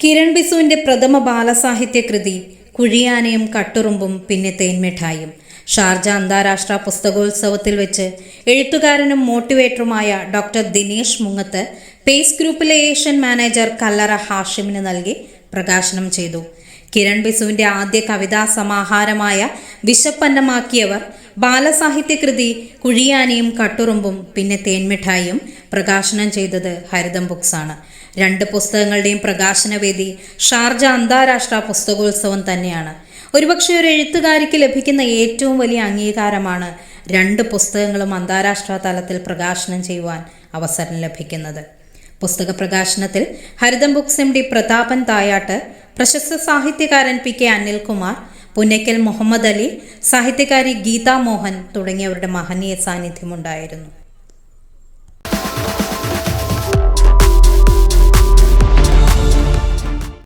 കിരൺ ബിസുവിന്റെ പ്രഥമ ബാലസാഹിത്യ കൃതി കുഴിയാനയും കട്ടുറുമ്പും പിന്നെ തേൻമിഠായും. ഷാർജ അന്താരാഷ്ട്ര പുസ്തകോത്സവത്തിൽ വെച്ച് എഴുത്തുകാരനും മോട്ടിവേറ്ററുമായ ഡോക്ടർ ദിനേശ് മുങ്ങത്ത് പേസ് ഗ്രൂപ്പിലെ ഏഷ്യൻ മാനേജർ കല്ലറ ഹാഷിമിന് നൽകി പ്രകാശനം ചെയ്തു. കിരൺ ബിസുവിന്റെ ആദ്യ കവിതാ സമാഹാരമായ വിശപ്പന്നമാക്കിയവർ ബാലസാഹിത്യ കൃതി കുഴിയാനയും കട്ടുറുമ്പും പിന്നെ തേൻമിഠായും പ്രകാശനം ചെയ്തത് ഹരിതം ബുക്സ് ആണ്. രണ്ട് പുസ്തകങ്ങളുടെയും പ്രകാശനവേദി ഷാർജ അന്താരാഷ്ട്ര പുസ്തകോത്സവം തന്നെയാണ്. ഒരുപക്ഷെ ഒരു എഴുത്തുകാരിക്ക് ലഭിക്കുന്ന ഏറ്റവും വലിയ അംഗീകാരമാണ് രണ്ട് പുസ്തകങ്ങളും അന്താരാഷ്ട്ര തലത്തിൽ പ്രകാശനം ചെയ്യുവാൻ അവസരം ലഭിക്കുന്നത്. പുസ്തക പ്രകാശനത്തിൽ Haritham books M D Prathapan Thayattu പ്രശസ്ത സാഹിത്യകാരൻ പി കെ അനിൽകുമാർ പുന്നയ്ക്കൽ മുഹമ്മദ് അലി സാഹിത്യകാരി ഗീതാ മോഹൻ തുടങ്ങിയവരുടെ മഹനീയ സാന്നിധ്യമുണ്ടായിരുന്നു.